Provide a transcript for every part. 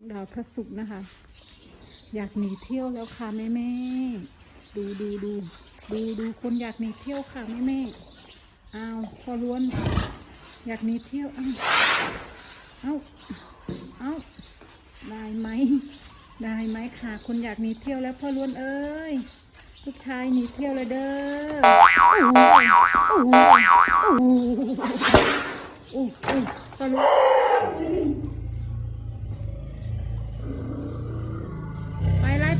ดาวพระศุกร์นะคะ อยากหนีเที่ยวแล้วค่ะแม่แม่ดูดูดูดูดูคนอยากหนีเที่ยวค่ะแม่แม่เอาพอล้วน อยากหนีเที่ยวอ้าเอ้าเอ้าได้ไหมได้ไหมค่ะ คนอยากหนีเที่ยวแล้วพ่อล้วนเอ้ยลูกชายหนีเที่ยวเลยเด้อโอ้โหโอ้โหโอ้โหโอ้โหพ่อล้วน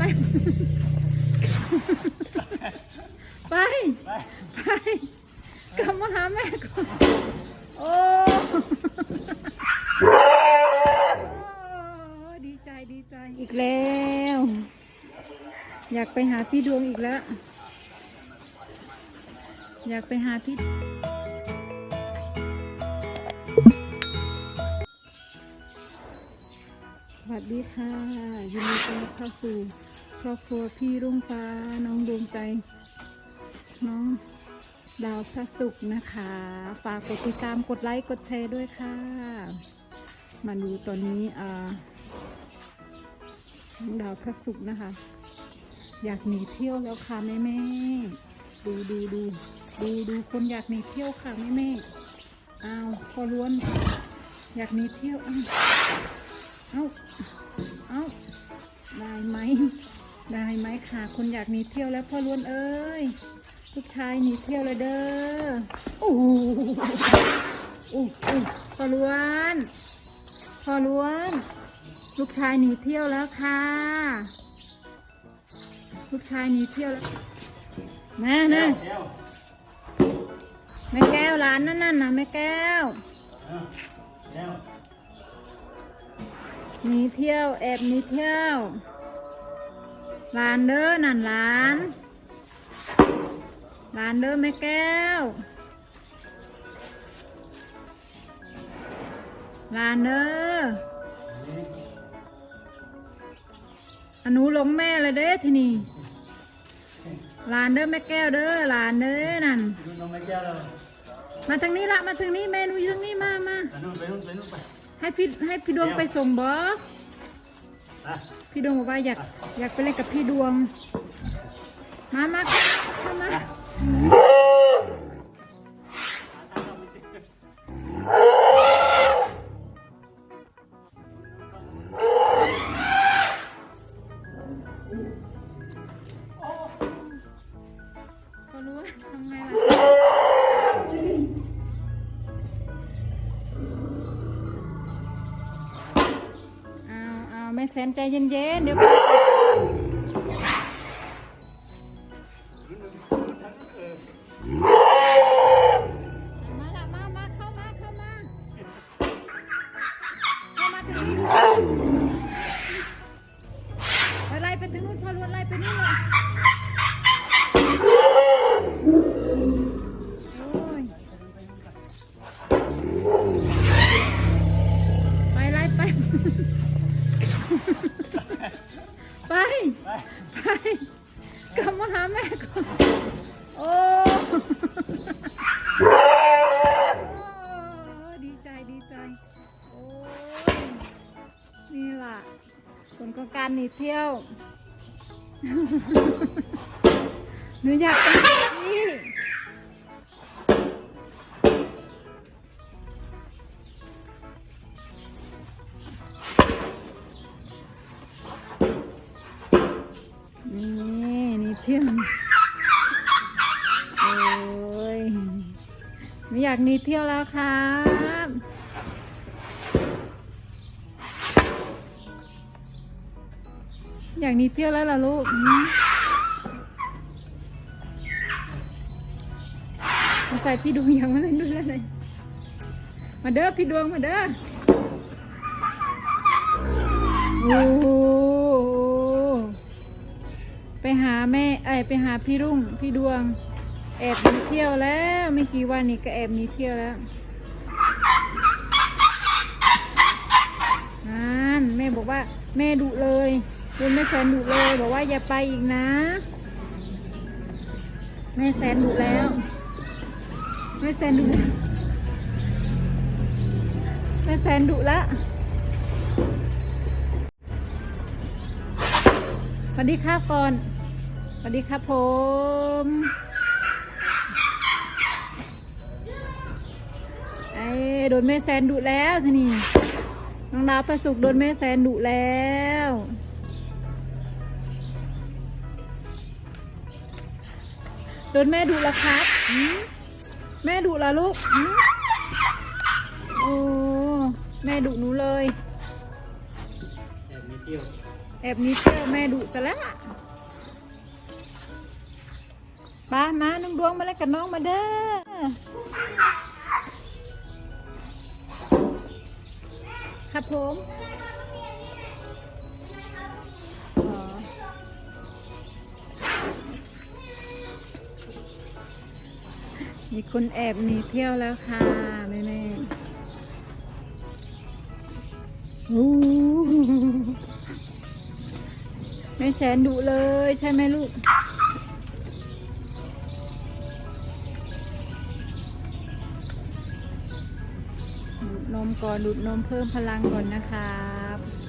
ไปไล่ไป ไป กลับมาหาแม่ก่อนโอ้โอ้ดีใจดีใจอีกแล้ว อยากไปหาพี่ดวงอีกแล้ว อยากไปหาพี่ วัสดีค่ะยินดีต้อนรับเข้าสู่ครอบครัวพี่รุ่งฟ้าน้องดวงใจ น้องดาวพระศุกร์นะคะ ฝากกดติดตามกดไลค์กดแชร์ด้วยค่ะ มาดูตอนนี้อ่าน้องดาวพระศุกร์นะคะ อยากหนีเที่ยวแล้วค่ะแม่แม่ดูดูดูดูดูคนอยากหนีเที่ยวค่ะแม่แม่อ้าวพอล้วน อยากหนีเที่ยวอ้าว เอ้าเอ้าได้ไหม ได้ไหมค่ะ คนอยากหนีเที่ยวแล้วพ่อล้วนเอ้ย ลูกชายหนีเที่ยวเลยเด้อโอ้โหโอ้โหพ่อล้วนพ่อล้วน ลูกชายหนีเที่ยวแล้วค่ะ ลูกชายหนีเที่ยวแล้วแมานะแม่แก้วร้านนั่นน่ะนะแม่แก้ว หนีเที่ยวแอบหนีเที่ยวหลานเด้อนั่นหลานหลานเด้อแม่แก้วหลานเด้ออนุหลงแม่เลยเด้อทีนี่หลานเด้อแม่แก้วเด้อหลานเด้อนั่นน้องไม่แก้วเรามาทางนี้ละมาทางนี้แม่หนูอยู่ทางนี้มามาไปนู่นไปนู่นไปนู่นไป ให้พี่ให้พี่ดวงไปส่งบอไปพี่ดวงบอกว่าอยากอยากไปเล่นกับพี่ดวง มามาเข้ามา เอาไม่แเที่ยว หนูอยากไปที่นี่นี่เที่ยวโอ้ยไม่อยากหนีเที่ยวแล้วครับ อยากหนีเที่ยวแล้วล่ะลูกมาใส่พี่ดวงยังไม่ได้ดูเลย มาเด้อพี่ดวงมาเด้อ โอ้โหไปหาแม่เอ้ไปหาพี่รุ่งพี่ดวง แอบหนีเที่ยวแล้วไม่กี่วันนี้ก็แอบหนีเที่ยวแล้วนั่นแม่บอกว่าแม่ดุเลย คุณแม่แสนดุเลยบอกว่าอย่าไปอีกนะ แม่แสนดุแล้วแม่แสนดุแม่แสนดุแล้ววัสดีครับก่อนสวัสดีครับผมไอ้โดนแม่แซนดุแล้วทีนี่น้องดาวประสุกโดนแม่แซนดุแล้ว โดนแม่ดุแล้วครับแม่ดุแล้วลูกโอ้แม่ดุหนูเลยแอบมีเที่ยวแอบมีเที่ยวแม่ดุซะแล้วป้ามาน้องดวงมาเล่นกับน้องมาเด้อครับผม มีคนแอบหนีเที่ยวแล้วค่ะ แม่แม่ๆอู้แม่แสนดุเลยใช่ไหมลูก ดูดนมก่อนดูดนมเพิ่มพลังก่อนนะครับ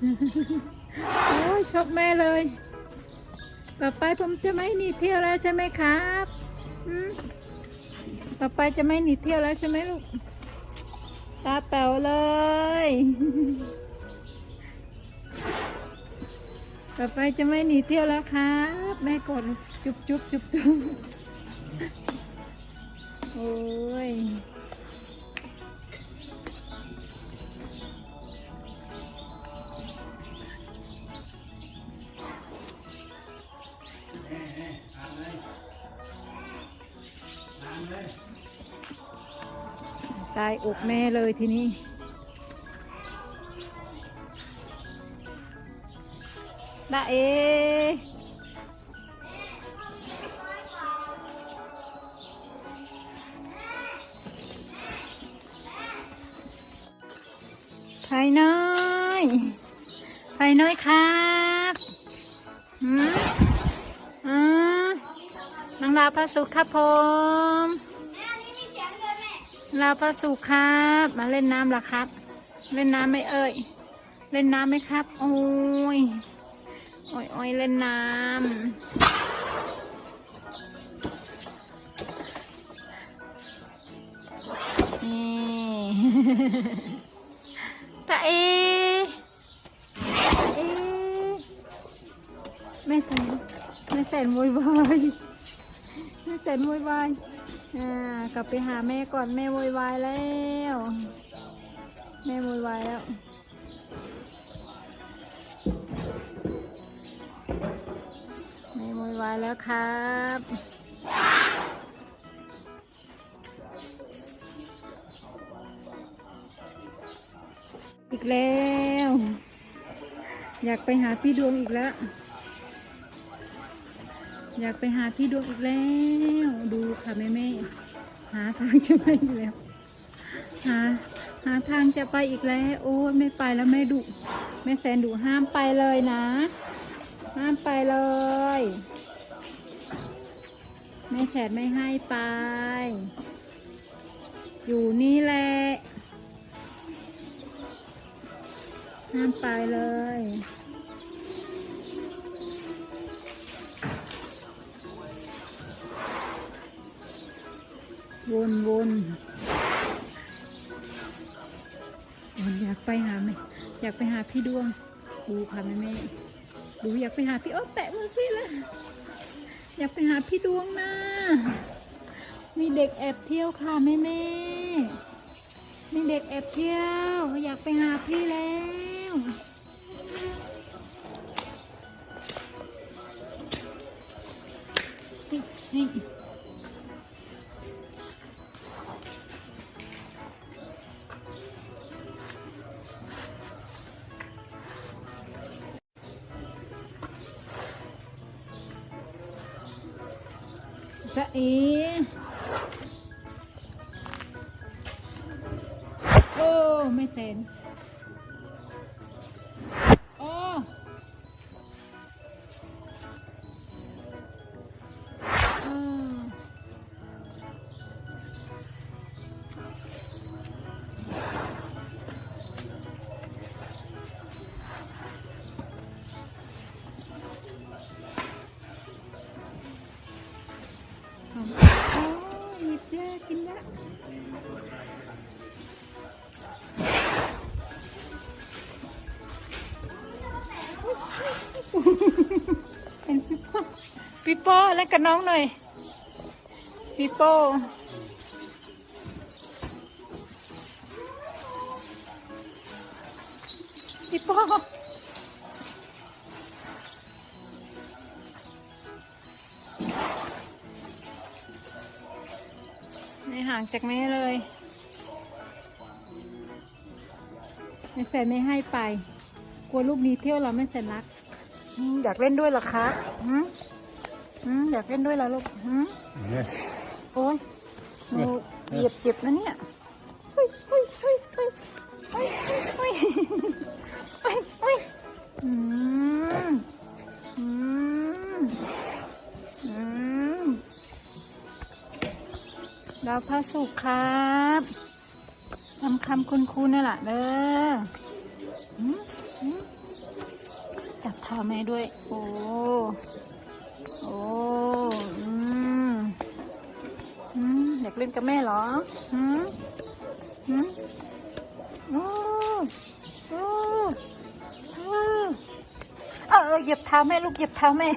โอ้ยชอบแม่เลย ต่อไปผมจะไม่หนีเที่ยวแล้วใช่ไหมครับต่อไปจะไม่หนีเที่ยวแล้วใช่ไหมลูก ตาแป๋วเลย ต่อไปจะไม่หนีเที่ยวแล้วครับ แม่กดจุบจุบจุบจุบโอ้ย ตายอกแม่เลยทีนี้ดาเอไผ่น้อยไผ่น้อยครับ หืมอ่านางดาพระสุขครับผมลาพระสุขครับ มาเล่นน้ำละครับ เล่นน้ำไม่เอ่ย เล่นน้ำไหมครับ โอ้ย โอ้ยโอ้ยเล่นน้ำ นี่ตาเอตาเอแม่แสนแม่แสนโวยวาย นโวยวายอ่ากลับไปหาแม่ก่อนแม่โวยวายแล้ว แม่โวยวายแล้วแม่โวยวายแล้วครับอีกแล้ว อยากไปหาพี่ดวงอีกแล้ว อยากไปหาพี่ดวงอีกแล้ว ดูค่ะแม่แม่หาทางจะไปอีกแล้ว หา หาทางจะไปอีกแล้ว โอ้ไม่ไปแล้วแม่ดุแม่แสนดุห้ามไปเลยนะ ห้ามไปเลยแม่แสนไม่ให้ไป อยู่นี่แหละห้ามไปเลย วนวนวนอยากไปหาไหมอยากไปหาพี่ดวง ดูค่ะแม่แม่ดูอยากไปหาพี่โอ้แตะมือพี่เลยอยากไปหาพี่ดวงนะมีเด็กแอบเที่ยวค่ะแม่แม่มีเด็กแอบเที่ยว อยากไปหาพี่แล้วนี่นี่ จะเอ๋โอ้ ไม่เซน เป็นปิโป้ปิโป้แล้วกับน้องหน่อยปิโป้ปิโป้ไม่ห่างจากแม่เลยไม่แสนไม่ให้ไป กลัวลูกนี้เที่ยวเราไม่แสนรัก อยากเล่นด้วยเหรอคะอืมอืมอยากเล่นด้วยเหรอลูกอืมเนี่ยโอ้ยหนูเหยียบเจ็บนะเนี่ยเฮ้ยเฮ้ยเฮ้ยเฮ้ยเฮ้ยเฮ้ยเฮ้ยเฮ้ยอืมอืมอืมดาวพระสุขครับคำคำคุณครูนั่แหละเด้ออืมอืม จับเท้าแม่ด้วย โอ้ โอ้อืมอืมอยากเล่นกับแม่เหรออืมอืมโอ้โอ้เออเหยียบเท้าแม่ลูกเหยียบเท้าแม่